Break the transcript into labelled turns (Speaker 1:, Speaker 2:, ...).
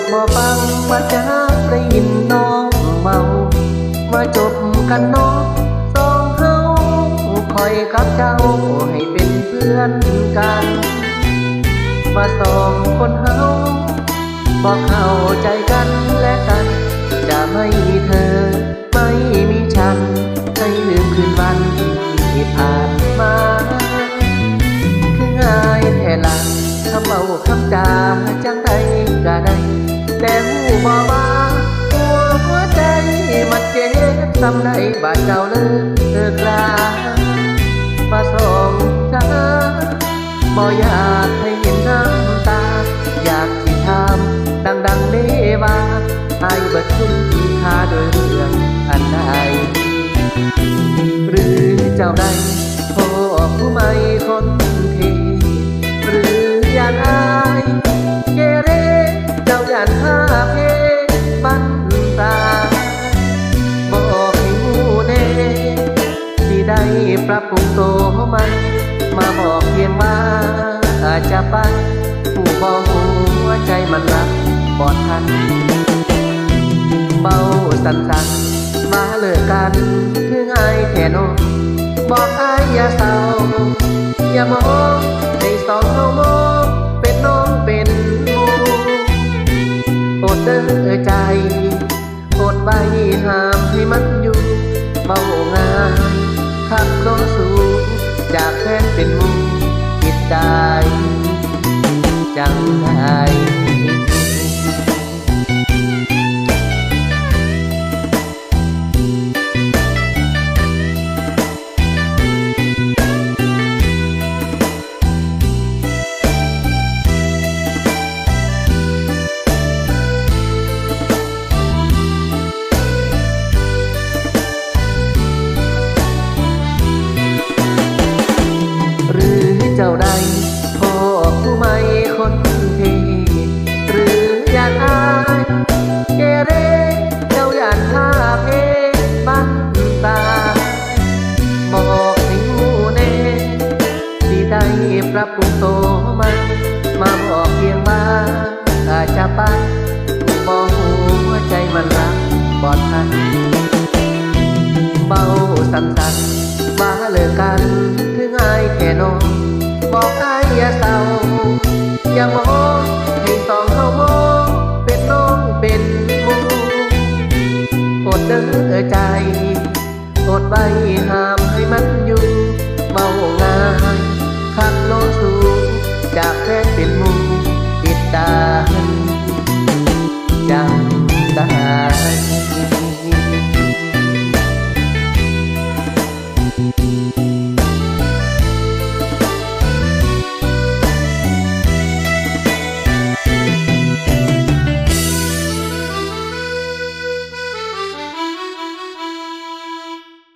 Speaker 1: ดบ่ฟังว่าจะได้ยินน้องเมา มาจบกันน้องสองเฮาคอยกับเจ้าให้เป็นเพื่อนกันว่าสองคนเฮาบอกเข้าใจกันและกัน จะไม่มีเธอ ไม่มีฉันให้ลืมคืนวันที่ผ่านมา คือง่ายแท่หลังคำเบาคำจาจังใดก็ได้ แต่หูบอกว่าหัวหัวใจมันเจ็บซ้ำใดบาดเก่าเลิกเลิกลามาส่งจ้าบ่อยากให้เห็นน้ำตา อยากที่ทำดังๆเด้ว่าไอ้ายบิดทุนที่คาโดยเรื่องอันใดหรือเจ้าใดพ่อผู้ไม่คน ปรับปรุงตัวใหม่มาบอกเพียงว่าอาจจะไปผู้บอกหัวใจมันรักปลอดทัน เบาสั่นสันๆมาเลิกกันคือไงายแท่นบอกอายอย่าเศร้าอย่ามองให้สองเฮามองเป็นน้องเป็นหมูอดเด้อใจอดใบห้ามให้มันอยู่เบางา นขับลงสูงจากแฟนเป็นหมูจิตใจ รับปรุงตัวใหม่มาบอกเพียงว่าอาจจะไปบอกหัวใจมันรักปลอดภัยเบาสั่นสันมาเลิกกันคือง่ายแค่น้องบอกอายอย่าเศร้าอย่ามองให้สองเขามองเป็นน้องเป็นมูอดเด้อใจอดใบห้าม จากเธอ